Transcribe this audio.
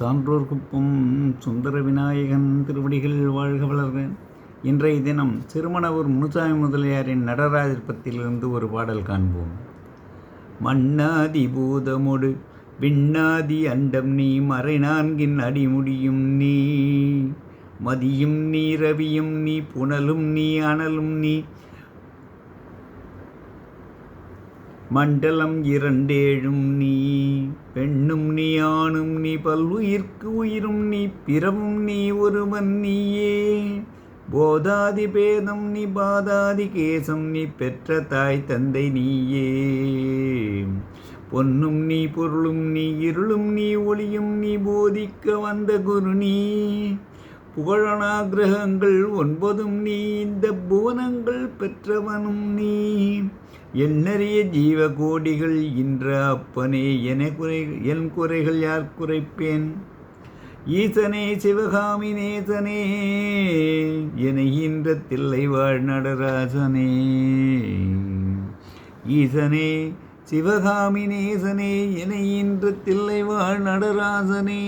சான்றோர்க்குப்பும் சுந்தர விநாயகன் திருவடிகள் வாழ்க வளர்க இன்றைய தினம் சிறுமணவூர் முனுசாமி முதலியாரின் நடராஜர் பத்திலிருந்து ஒரு பாடல் காண்போம். மண்ணாதி பூதமொடு விண்ணாதி அண்டம் நீ மறை நான்கின் அடிமுடியும் நீ. மதியும் நீ ரவியும் நீ புனலும் நீ அனலும் நீ மண்டலம் இரண்டேழும் நீ பெண்ணும் நீ ஆணும் நீ பல்வுயிர்க்கு உயிரும் நீ பிறவும் நீ ஒருவன் நீயே. போதாதி பேதம் நீ பாதாதி கேசம் நீ பெற்ற தாய் தந்தை நீயே. பொன்னும் நீ பொருளும் நீ இருளும் நீ ஒளியும் நீ போதிக்க வந்த குரு நீ. புகழனாகிரகங்கள் ஒன்பதும் நீ இந்த புவனங்கள் பெற்றவனும் நீ எண்ணறிய ஜீவகோடிகள் இன்ற அப்பனே என குறை என் குறைகள் யார் குறைப்பேன்? ஈசனே சிவகாமி நேசனே என ஈன்ற தில்லை வாழ் நடராசனே ஈசனே சிவகாமி நேசனே என ஈன்ற தில்லை வாழ் நடராசனே